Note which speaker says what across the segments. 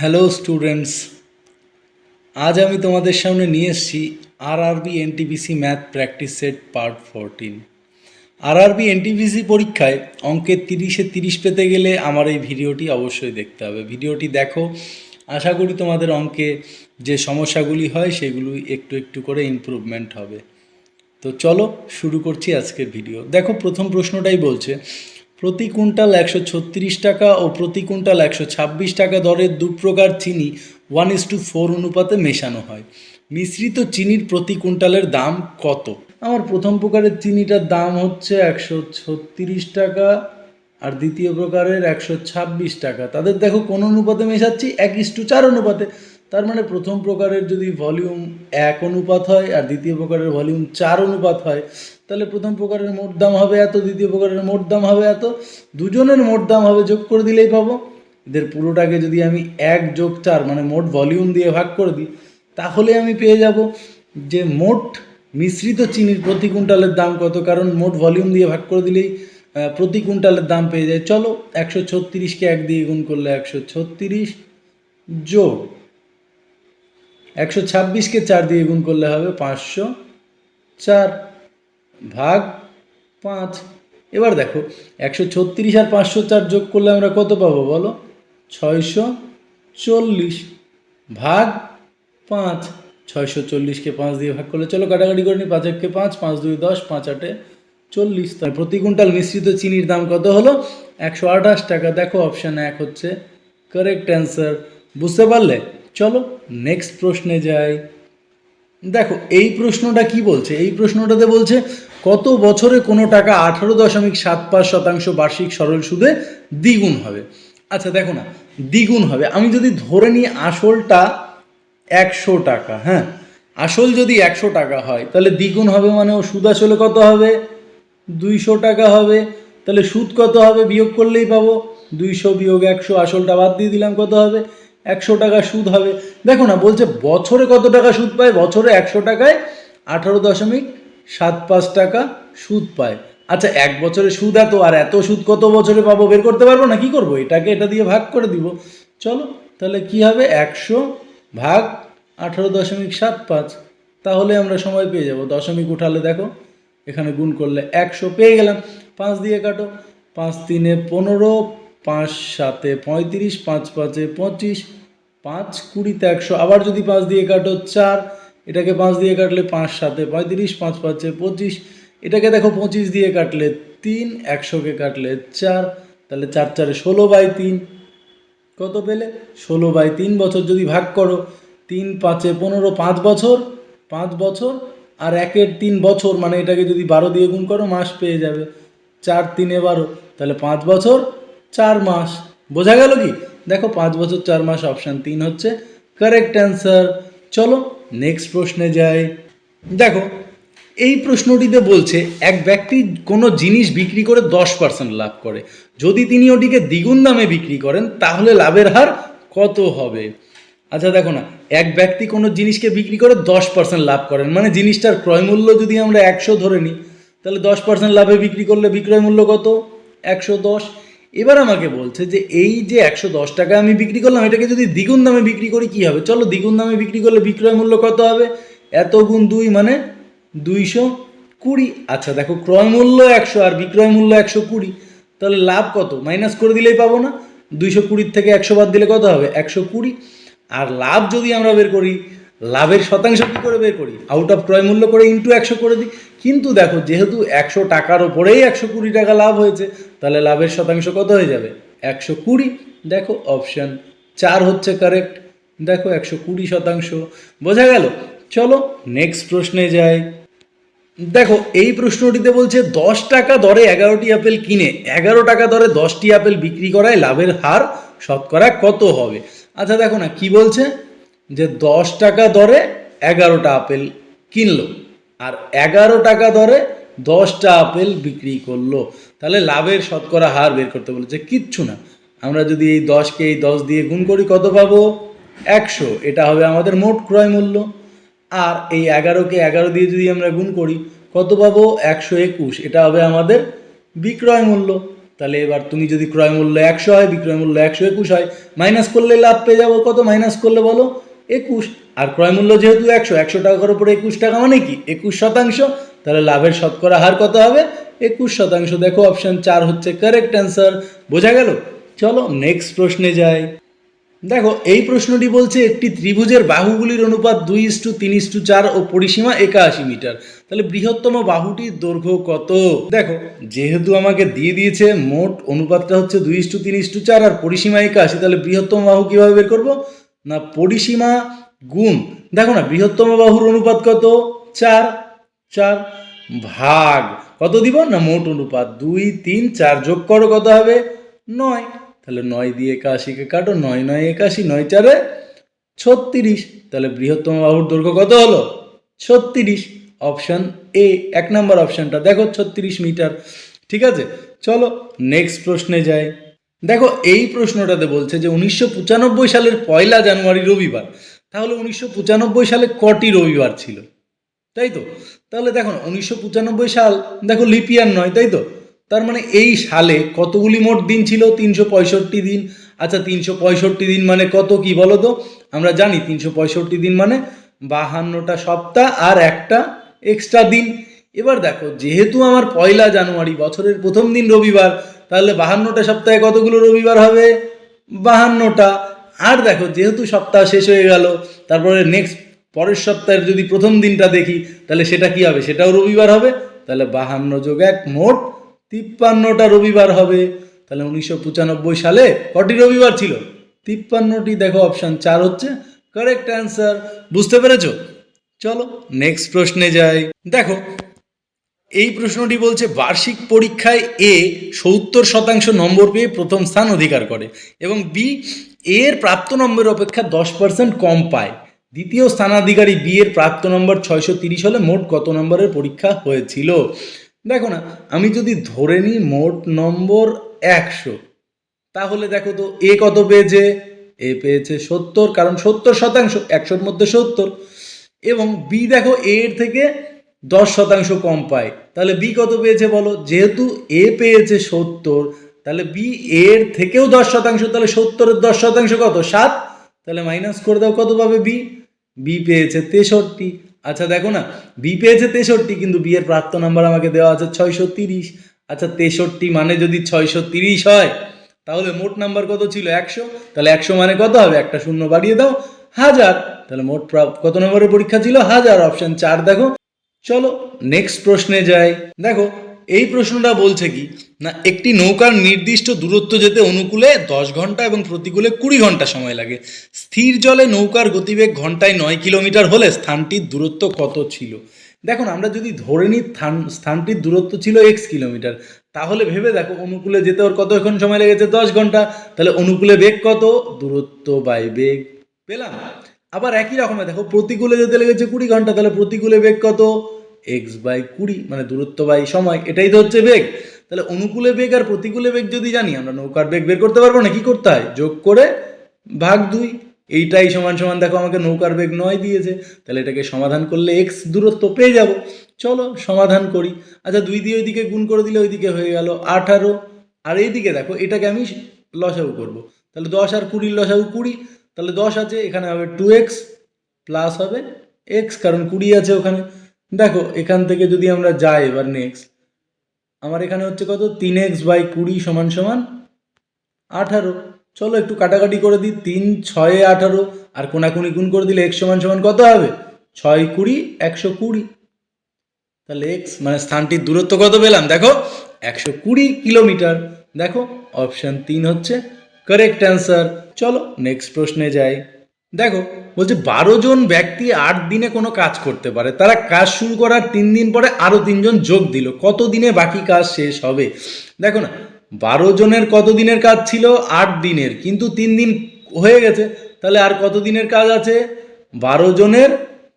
Speaker 1: Hello students আজ আমি তোমাদের সামনে নিয়ে এসেছি RRB NTPC math practice set part fourteen RRB NTPC পরীক্ষায় অঙ্কের তিরিশে তিরিশ পেতে গেলে আমার এই ভিডিওটি অবশ্যই দেখতে হবে। ভিডিওটি দেখো। আশা করি তোমাদের অঙ্কে যে সমস্যাগুলি হয়, সেগুলি একটু একটু করে ইমপ্রুভমেন্ট হবে। তো চলো শুরু করছি আজকের ভিডিও। দেখো, প্রথম প্রশ্নটাই বলছে প্রতি কুইন্টাল একশো ছত্রিশ টাকা ও প্রতি কুইন্টাল একশো ছাব্বিশ টাকা দরের দু প্রকার চিনি ওয়ান ইস টু ফোর অনুপাতে মেশানো হয়। মিশ্রিত চিনির প্রতি কুইন্টালের দাম কত? আমার প্রথম প্রকারের চিনিটার দাম হচ্ছে একশো ছত্রিশ টাকা আর দ্বিতীয় প্রকারের একশো ছাব্বিশ টাকা। তাদের দেখো কোন অনুপাতে মেশাচ্ছি? এক ইস টু চার অনুপাতে। তার মানে প্রথম প্রকারের যদি ভলিউম এক অনুপাত হয় আর দ্বিতীয় প্রকারের ভলিউম চার অনুপাত হয়, তাহলে প্রথম প্রকারের মোট দাম হবে এত, দ্বিতীয় প্রকারের মোট দাম হবে এত। দুজনের মোট দাম হবে যোগ করে দিলেই পাবো। এদের পুরোটাকে যদি আমি এক যোগ চার মানে মোট ভলিউম দিয়ে ভাগ করে দিই, তাহলে আমি পেয়ে যাব যে মোট মিশ্রিত চিনির প্রতি কুইন্টালের দাম কত। কারণ মোট ভলিউম দিয়ে ভাগ করে দিলেই প্রতি কুইন্টালের দাম পেয়ে যায়। চলো, একশো ছত্রিশকে এক দিয়ে গুণ করলে একশো ছত্রিশ যোগ একশো ছাব্বিশকে চার দিয়ে গুণ করলে হবে পাঁচশো চার ভাগ পাঁচ। এবার দেখো, একশো ছত্রিশ আর পাঁচশো চার যোগ করলে আমরা কত পাবো বলো? ছয়শো চল্লিশ ভাগ পাঁচ। ছয়শো চল্লিশকে পাঁচ দিয়ে ভাগ করলে চলো কাটাকাটি করে নি, পাঁচ এককে পাঁচ পাঁচ দুই দশ, পাঁচ আটে চল্লিশ। তাই প্রতি কুইন্টাল মিশ্রিত চিনির দাম কত হলো? একশো আঠাশ টাকা। দেখো অপশান এক হচ্ছে কারেক্ট অ্যান্সার বুঝতে পারলে? চলো নেক্সট প্রশ্নে যাই। দেখো, এই প্রশ্নটা কি বলছে? এই প্রশ্নটাতে বলছে, কত বছরে কোনো টাকা আঠারো দশমিক সাত পাঁচ শতাংশ বার্ষিক সরল সুদে দ্বিগুণ হবে? আচ্ছা দেখো না, দ্বিগুণ হবে। আমি যদি ধরে নিই আসলটা একশো টাকা হ্যাঁ? আসল যদি একশো টাকা হয়, তাহলে দ্বিগুণ হবে মানে ও সুদ আসলে কত হবে? দুইশো টাকা হবে। তাহলে সুদ কত হবে? বিয়োগ করলেই পাবো। দুইশো বিয়োগ একশো, আসলটা বাদ দিয়ে দিলাম, কত হবে? একশো টাকা সুদ হবে। দেখো না, বলছে বছরে কত টাকা সুদ পায়? বছরে একশো টাকায় আঠারো দশমিক সাত পাঁচ টাকা সুদ পায়। আচ্ছা এক বছরে সুদ এত, আর এত সুদ কত বছরে পাবো? বের করতে পারব না? কি করব? এটাকে এটা দিয়ে ভাগ করে দিব। চলো, তাহলে কি হবে? একশো ভাগ আঠারো দশমিক সাত পাঁচ। তাহলে আমরা সময় পেয়ে যাব। দশমিক উঠালে দেখো, এখানে গুণ করলে একশো পেয়ে গেলাম। পাঁচ দিয়ে কাটো, পাঁচ তিনে পনেরো পাঁচ সাতে পঁয়ত্রিশ, পাঁচ পাঁচে পঁচিশ, পাঁচ কুড়িতে একশো। আবার যদি পাঁচ দিয়ে কাটো চার, এটাকে পাঁচ দিয়ে কাটলে পাঁচ সাতে পঁয়ত্রিশ, পাঁচ পাঁচে পঁচিশ, এটাকে দেখো পঁচিশ দিয়ে কাটলে তিন, একশোকে কাটলে চার, তাহলে চার চারে ষোলো বাই তিন। কত পেলে? ষোলো বাই তিন বছর যদি ভাগ করো, তিন পাঁচে পনেরো পাঁচ বছর পাঁচ বছর, আর একের তিন বছর মানে এটাকে যদি বারো দিয়ে গুণ করো, মাস পেয়ে যাবে। চার তিনে বারো, তাহলে পাঁচ বছর চার মাস। বোঝা গেল কি? দেখো পাঁচ বছর, চার মাস অপশান তিন হচ্ছে। কারেক্ট অ্যান্সার চলো নেক্সট প্রশ্নে যাই। দেখো, এই প্রশ্নটিতে বলছে, এক ব্যক্তি কোনো জিনিস বিক্রি করে দশ পার্সেন্ট লাভ করে। যদি তিনি ওটিকে দ্বিগুণ দামে বিক্রি করেন, তাহলে লাভের হার কত হবে? আচ্ছা দেখো না, এক ব্যক্তি কোনো জিনিসকে বিক্রি করে দশ পার্সেন্ট লাভ করেন মানে জিনিসটার ক্রয় মূল্য যদি আমরা একশো ধরে নিই, তাহলে দশ পার্সেন্ট লাভে বিক্রি করলে বিক্রয় মূল্য কত? একশো দশ। এবার আমাকে বলছে যে এই যে একশো দশ টাকা আমি বিক্রি করলাম, এটাকে যদি দ্বিগুণ দামে বিক্রি করি কি হবে? চলো দ্বিগুণ দামে বিক্রি করলে বিক্রয় মূল্য কত হবে? এত গুণ দুই মানে দুইশো কুড়ি। আচ্ছা দেখো, ক্রয় মূল্য একশো আর বিক্রয় মূল্য একশো কুড়ি। তাহলে লাভ কত? মাইনাস করে দিলেই পাবো না। দুইশো কুড়ির থেকে একশো বাদ দিলে কত হবে? একশো কুড়ি। আর লাভ যদি আমরা বের করি লাভের শতাংশ কী করে বের করি? আউট অফ ক্রয় মূল্য করে ইন্টু একশো করে দিই। কিন্তু দেখো, যেহেতু একশো টাকার ওপরেই একশো কুড়ি টাকা লাভ হয়েছে, তাহলে লাভের শতাংশ কত হয়ে যাবে? একশো কুড়ি। দেখো অপশান চার হচ্ছে কারেক্ট দেখো, একশো কুড়ি শতাংশ। বোঝা গেল? চলো নেক্সট প্রশ্নে যাই। দেখো, এই প্রশ্নটিতে বলছে, দশ টাকা দরে এগারোটি আপেল কিনে, এগারো টাকা দরে দশটি আপেল বিক্রি করায় লাভের হার শতকরা কত হবে? আচ্ছা দেখো না, কি বলছে? যে দশ টাকা দরে এগারোটা আপেল কিনলো, আর এগারো টাকা দরে দশটা আপেল বিক্রি করল। তাহলে লাভের শতকরা হার বের করতে বলেছে কিচ্ছু না, আমরা যদি এই দশকে এই দশ দিয়ে গুণ করি কত পাবো? একশো, এটা হবে আমাদের মোট ক্রয় মূল্য। আর এই এগারোকে এগারো দিয়ে যদি আমরা গুণ করি, কত পাবো? একশো একুশ, এটা হবে আমাদের বিক্রয় মূল্য। তাহলে এবার তুমি যদি ক্রয় মূল্য একশো হয়, বিক্রয় মূল্য একশো একুশ হয় মাইনাস করলে লাভ পেয়ে যাব। কত মাইনাস করলে বলো? একুশ। আর ক্রয় মূল্য যেহেতু একশো একশো টাকার উপরে একুশ টাকা মানে কি? একুশ শতাংশ। তাহলে লাভের শতকরা হার কত হবে? একুশ শতাংশ। দেখো অপশন চার হচ্ছে কারেক্ট অ্যান্সার বোঝা গেল? চলো নেক্সট প্রশ্নে যাই। দেখো, এই প্রশ্নটি বলছে একটি ত্রিভুজের বাহুগুলির অনুপাত দুই ইস্টু তিন ইস্টু চার ও পরিসীমা একাশি মিটার। তাহলে বৃহত্তম বাহুটির দৈর্ঘ্য কত? দেখো, যেহেতু আমাকে দিয়ে দিয়েছে, মোট অনুপাতটা হচ্ছে দুই ইস্টু তিন ইস্টু চার আর পরিসীমা একাশি, তাহলে বৃহত্তম বাহু কীভাবে বের করব? না পরিসীমা গুণ? দেখো না, বৃহত্তম বাহুর অনুপাত কত? চার। চার ভাগ। কত দিব? না, মোট অনুপাত। দুই, তিন, চার যোগ করো, কত হবে? নয়। তাহলে নয় দিয়ে একাশিকে কাটো। নয় নয়, একাশি, নয়, চারে ছত্রিশ। তাহলে বৃহত্তম বাহুর দৈর্ঘ্য কত হলো? ছত্রিশ। Option A. এক নম্বর অপশানটা। দেখো, ছত্রিশ মিটার। ঠিক আছে? চলো নেক্সট প্রশ্নে যাই। দেখো, এই প্রশ্নটাতে বলছে যে উনিশশো পঁচানব্বই সালের পয়লা জানুয়ারি রবিবার। তাহলে উনিশশো পঁচানব্বই সালে কটি রবিবার ছিল? তাই তো? তাহলে দেখো, উনিশশো সাল, দেখো লিপিয়ার নয়, তাই তো? তার মানে এই সালে কতগুলি মোট দিন ছিল? তিনশো পঁয়ষট্টি দিন। আচ্ছা তিনশো পঁয়ষট্টি দিন মানে কত কি বলো তো? আমরা জানি তিনশো পঁয়ষট্টি দিন মানে বাহান্নটা সপ্তাহ আর একটা এক্সট্রা দিন। এবার দেখো, যেহেতু আমার পয়লা জানুয়ারি বছরের প্রথম দিন রবিবার তাহলে বাহান্নটা সপ্তাহে কতগুলো রবিবার হবে? বাহান্নটা। আর দেখো, যেহেতু সপ্তাহ শেষ হয়ে গেল, তারপরে নেক্সট পরের সপ্তাহের যদি প্রথম দিনটা দেখি, তাহলে সেটা কি হবে? সেটাও রবিবার হবে। তাহলে বাহান্ন যোগ এক মোট তিপ্পান্নটা রবিবার হবে। তাহলে উনিশশো পঁচানব্বই সালে কটি রবিবার ছিল? তিপ্পান্নটি, দেখো অপশান চার হচ্ছে কারেক্ট অ্যান্সার বুঝতে পেরেছ? চলো নেক্সট প্রশ্নে যাই। দেখো এই প্রশ্নটি বলছে, বার্ষিক পরীক্ষায় এ সত্তর শতাংশ নম্বর পেয়ে প্রথম স্থান অধিকার করে এবং বি, এর প্রাপ্ত নম্বরের অপেক্ষা দশ পার্সেন্ট কম পায়। দ্বিতীয় স্থানাধিকারী বি এর প্রাপ্ত নম্বর ছয়শো তিরিশ হলে মোট কত নম্বরের পরীক্ষা হয়েছিল? দেখো না, আমি যদি ধরে নিই মোট নম্বর একশো, তাহলে দেখো তো এ কত পেয়েছে? এ পেয়েছে সত্তর, কারণ সত্তর শতাংশ, একশোর মধ্যে সত্তর। এবং বি দেখো এর থেকে দশ শতাংশ কম পায়। তাহলে বি কত পেয়েছে বলো? যেহেতু এ পেয়েছে সত্তর, তাহলে বি এর থেকেও দশ শতাংশ, তাহলে সত্তরের দশ শতাংশ কত? সাত? তাহলে মাইনাস করে দাও, কত পাবে বি বি পেয়েছে তেষট্টি। আচ্ছা দেখো না বি পেয়েছে তেষট্টি, কিন্তু বি এর প্রাপ্ত নাম্বার আমাকে দেওয়া আছে ছয়শো তিরিশ। আচ্ছা তেষট্টি মানে যদি ছয়শো তিরিশ হয়, তাহলে মোট নাম্বার কত ছিল? একশো। তাহলে একশো মানে কত হবে? একটা শূন্য বাড়িয়ে দাও, হাজার। তাহলে মোট কত নম্বরের পরীক্ষা ছিল? হাজার। অপশন চার, দেখো। চলো নেক্সট প্রশ্নে যাই। দেখো, এই প্রশ্নটা বলছে কি, না, একটি নৌকার নির্দিষ্ট দূরত্ব যেতে অনুকূলে দশ ঘণ্টা এবং প্রতিকূলে কুড়ি ঘণ্টা সময় লাগে। স্থির জলে নৌকার গতিবেগ ঘন্টায় নয় কিলোমিটার হলে স্থানটির দূরত্ব কত ছিল? দেখুন, আমরা যদি ধরে নিই, স্থান, স্থানটির দূরত্ব ছিল এক্স কিলোমিটার, তাহলে ভেবে দেখো, অনুকূলে যেতে ওর কতক্ষণ সময় লেগেছে? দশ ঘণ্টা। তাহলে অনুকূলে বেগ কত? দূরত্ব বাই বেগ। পেলাম? আবার একই রকমের দেখো, প্রতিকূলে যেতে লেগেছে কুড়ি ঘণ্টা, তাহলে প্রতিকূলে বেগ কত? এক্স বাই কুড়ি মানে দূরত্ব বাই সময়, এটাই তো হচ্ছে বেগ। তাহলে অনুকূলে বেগ আর প্রতিকূলে বেগ যদি জানি, আমরা নৌকার বেগ বের করতে পারব না, কি করতে হয়? যোগ করে ভাগ দুই। এইটাই সমান সমান, দেখো, আমাকে নৌকার বেগ নয় দিয়েছে। তাহলে এটাকে সমাধান করলে এক্স দূরত্ব পেয়ে যাব। চলো, সমাধান করি। আচ্ছা দুই দিয়ে ওইদিকে গুণ করে দিলে ওইদিকে হয়ে গেল আঠারো। আর এইদিকে দেখো, এটাকে আমি লসাগু করব। তাহলে দশ আর কুড়ির লসাগু কুড়ি। তাহলে দশ আছে, এখানে হবে টু এক্স প্লাস হবে এক্স কারণ কুড়ি আছে ওখানে। দেখো, এখান থেকে যদি আমরা যাই এবার নেক্সট আমার এখানে হচ্ছে কত? তিন এক্স বাই কুড়ি সমান সমান আঠারো। চলো একটু কাটাকাটি করে দিই, তিন, ছয়ে, আঠারো, আর কোনাকুনি গুণ করে দিলে এক্স সমান সমান কত হবে? ছয়, কুড়ি, একশো কুড়ি। তাহলে এক্স মানে স্থানটির দূরত্ব কত পেলাম? দেখো, একশো কুড়ি কিলোমিটার। দেখো অপশান তিন হচ্ছে কারেক্ট অ্যান্সার চলো নেক্সট প্রশ্নে যাই। দেখো, বলছে বারো জন ব্যক্তি আট দিনে কোনো কাজ করতে পারে। তারা কাজ শুরু করার তিন দিন পরে আরও তিনজন যোগ দিল। কত দিনে বাকি কাজ শেষ হবে? দেখো না, বারো জনের কত দিনের কাজ ছিল? আট দিনের। কিন্তু তিন দিন হয়ে গেছে। তাহলে আর কত দিনের কাজ আছে? বারো জনের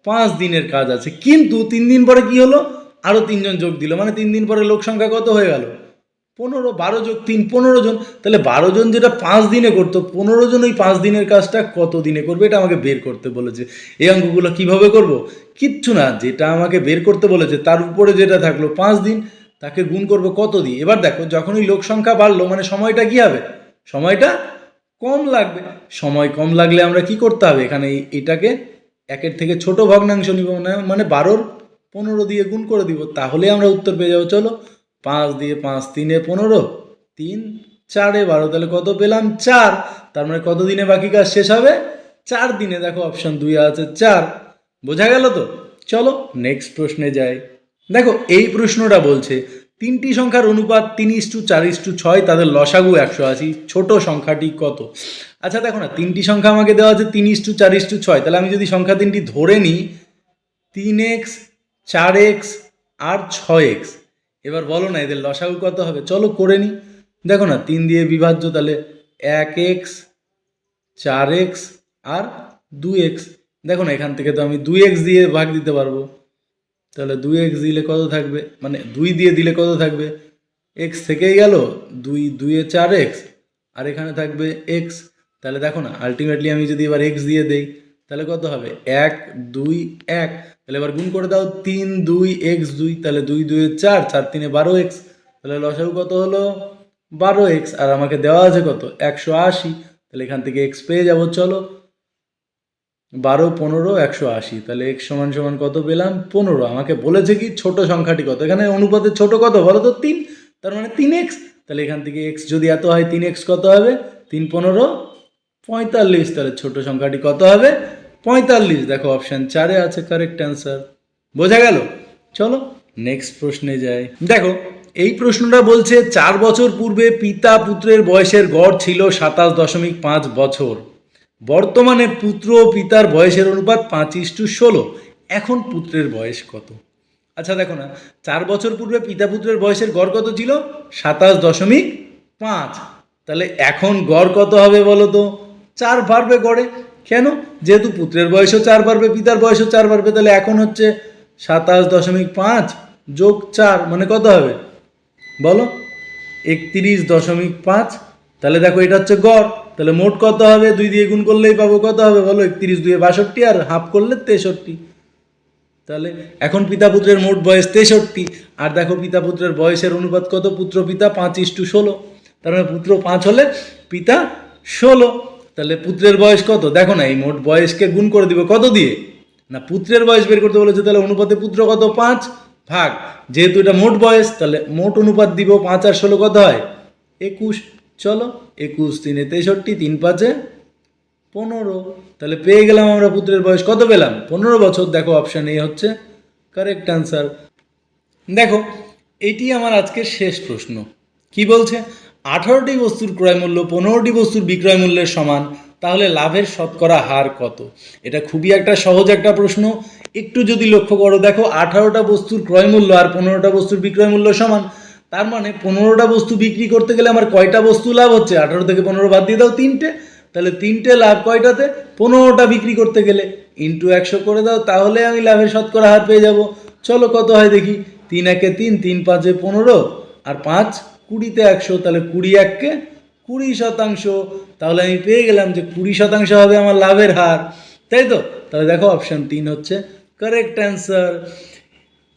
Speaker 1: পাঁচ দিনের কাজ আছে। কিন্তু তিন দিন পরে কি হলো? আরও তিনজন যোগ দিল। মানে তিন দিন পরে লোক সংখ্যা কত হয়ে গেল? পনেরো, বারো যোগ তিন, পনেরো জন, তাহলে বারো জন যেটা পাঁচ দিনে করতো, পনেরো জন ওই পাঁচ দিনের কাজটা কত দিনে করবে এটা আমাকে বের করতে বলেছে। এই অঙ্কগুলো কীভাবে করব? কিচ্ছু না, যেটা আমাকে বের করতে বলেছে তার উপরে যেটা থাকল পাঁচ দিন, তাকে গুণ করব কত দিয়ে এবার দেখো যখনই লোক সংখ্যা বাড়লো মানে সময়টা কি হবে? সময়টা কম লাগবে। সময় কম লাগলে আমরা কি করতে হবে? এখানে এটাকে একের থেকে ছোট ভগ্নাংশ নিব মানে বারোর পনেরো দিয়ে গুণ করে দিব, তাহলে আমরা উত্তর পেয়ে যাব। চলো পাঁচ দিয়ে পাঁচ, তিনে পনেরো, তিন, চারে বারো, তাহলে কত পেলাম? চার। তার মানে কত দিনে বাকি কাজ শেষ হবে? চার দিনে, দেখো অপশন দুই আছে, চার। বোঝা গেল তো? চলো নেক্সট প্রশ্নে যাই। দেখো, এই প্রশ্নটা বলছে, তিনটি সংখ্যার অনুপাত তিন ইস ইস্টু চার ইস্টু ছয়, তাদের লসাগু একশো আশি, ছোট সংখ্যাটি কত? আচ্ছা দেখো না, তিনটি সংখ্যা আমাকে দেওয়া আছে তিন ইস্টু চার ইস্টু ছয়, তাহলে আমি যদি সংখ্যা তিনটি ধরে নিই, তিন এক্স, চার এক্স, আর ছয় এক্স এবার বলো না এদের লসাগু কত হবে? চলো করে নিই দেখো না, তিন দিয়ে বিভাজ্য, তাহলে এক এক্স, চার এক্স আর দুই এক্স। দেখো না, এখান থেকে তো আমি দুই এক্স দিয়ে ভাগ দিতে পারব। তাহলে দুই এক্স দিলে কত থাকবে? মানে দুই দিয়ে দিলে কত থাকবে? এক্স থেকেই গেল, দুই, দুইয়ে চার এক্স। আর এখানে থাকবে এক্স। তাহলে দেখো না আলটিমেটলি আমি যদি এবার এক্স দিয়ে দেই, তাহলে কত হবে? এক, দুই, এক। তাহলে এবার গুণ করে দাও তিন, দুই এক্স দুই, তাহলে দুই দুই, চার চার, তিনে বারো এক্স তাহলে লসাগু কত হলো? বারো এক্স আর আমাকে দেওয়া আছে কত? একশো আশি। তাহলে এখান থেকে এক্স পেয়ে যাব, চলো। বারো, পনেরো, একশো আশি। তাহলে এক্স সমান সমান কত পেলাম? পনেরো। আমাকে বলেছে কি ছোট সংখ্যাটি কত? এখানে অনুপাতে ছোট কত? বলো তো, তিন। তার মানে তিন এক্স তাহলে এখান থেকে এক্স যদি এত হয়, তিন এক্স কত হবে? তিন, পনেরো, পঁয়তাল্লিশ। তাহলে ছোট সংখ্যাটি কত হবে? পঁয়তাল্লিশ। দেখো অপশান চারে আছে কারেক্ট অ্যান্সার বোঝা গেল? চলো নেক্সট প্রশ্নে যাই। দেখো, এই প্রশ্নটা বলছে, চার বছর পূর্বে পিতা পুত্রের বয়সের গড় ছিল সাতাশ দশমিক পাঁচ বছর। বর্তমানে পুত্র ও পিতার বয়সের অনুপাত পাঁচ ইস্টু ষোলো। এখন পুত্রের বয়স কত? আচ্ছা দেখো না, চার বছর পূর্বে পিতা পুত্রের বয়সের গড় কত ছিল? সাতাশ দশমিক পাঁচ। তাহলে এখন গড় কত হবে বলো তো? চার বাড়বে গড়ে। কেন? যেহেতু পুত্রের বয়সও চার বাড়বে, পিতার বয়সও চার বাড়বে, তাহলে এখন হচ্ছে সাতাশ দশমিক পাঁচ যোগ চার মানে কত হবে? বলো, একত্রিশ দশমিক পাঁচ। তাহলে দেখো এটা হচ্ছে গড়। তাহলে মোট কত হবে? দুই দিয়ে গুণ করলেই পাবো কত হবে? বলো, একত্রিশ দুয়ে বাষট্টি আর হাফ করলে তেষট্টি। তাহলে এখন পিতা পুত্রের মোট বয়স তেষট্টি। আর দেখো পিতা পুত্রের বয়সের অনুপাত কত? পুত্র পিতা পাঁচ ইস্টু ষোলো। তার মানে পুত্র পাঁচ হলে পিতা ষোলো। তাহলে পুত্রের বয়স কত? দেখো না, এই মোট বয়সকে গুণ করে দিব কত দিয়ে? না, পুত্রের বয়স বের করতে বলেছে, তাহলে অনুপাতে পুত্র কত? পাঁচ ভাগ। যেহেতু এটা মোট বয়স, তাহলে মোট অনুপাত দিব পাঁচ আর ষোলো কত হয়? একুশ। চলো, একুশ তিনে তেষট্টি, তিন পাঁচে পনেরো। তাহলে পেয়ে গেলাম আমরা পুত্রের বয়স। কত পেলাম? পনেরো বছর। দেখো অপশান এ হচ্ছে কারেক্ট অ্যান্সার দেখো, এটি আমার আজকের শেষ প্রশ্ন। কি বলছে? আঠারোটি বস্তুর ক্রয় মূল্য পনেরোটি বস্তুর বিক্রয় মূল্যের সমান, তাহলে লাভের শতকরা হার কত? এটা খুবই একটা সহজ একটা প্রশ্ন। একটু যদি লক্ষ্য করো, দেখো আঠারোটা বস্তুর ক্রয় মূল্য আর পনেরোটা বস্তুর বিক্রয় মূল্য সমান। তার মানে পনেরোটা বস্তু বিক্রি করতে গেলে আমার কয়টা বস্তু লাভ হচ্ছে? আঠারো থেকে পনেরো বাদ দিয়ে দাও তিনটে। তাহলে তিনটে লাভ কয়টাতে? পনেরোটা বিক্রি করতে গেলে ইন্টু একশো করে দাও, তাহলে আমি লাভের শতকরা হার পেয়ে যাব। চলো কত হয় দেখি? তিন একে তিন তিন পাঁচে পনেরো, আর পাঁচ কুড়িতে একশো, তাহলে কুড়ি এককে কুড়ি শতাংশ। তাহলে আমি পেয়ে গেলাম যে কুড়ি শতাংশ হবে আমার লাভের হার। তাই তো? তাহলে দেখো অপশান তিন হচ্ছে কারেক্ট অ্যান্সার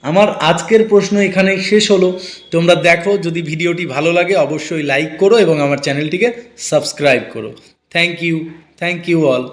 Speaker 1: আমার আজকের প্রশ্ন এখানেই শেষ হলো। তোমরা দেখো, যদি ভিডিওটি ভালো লাগে অবশ্যই লাইক করো এবং আমার চ্যানেলটিকে সাবস্ক্রাইব করো। Thank you thank you all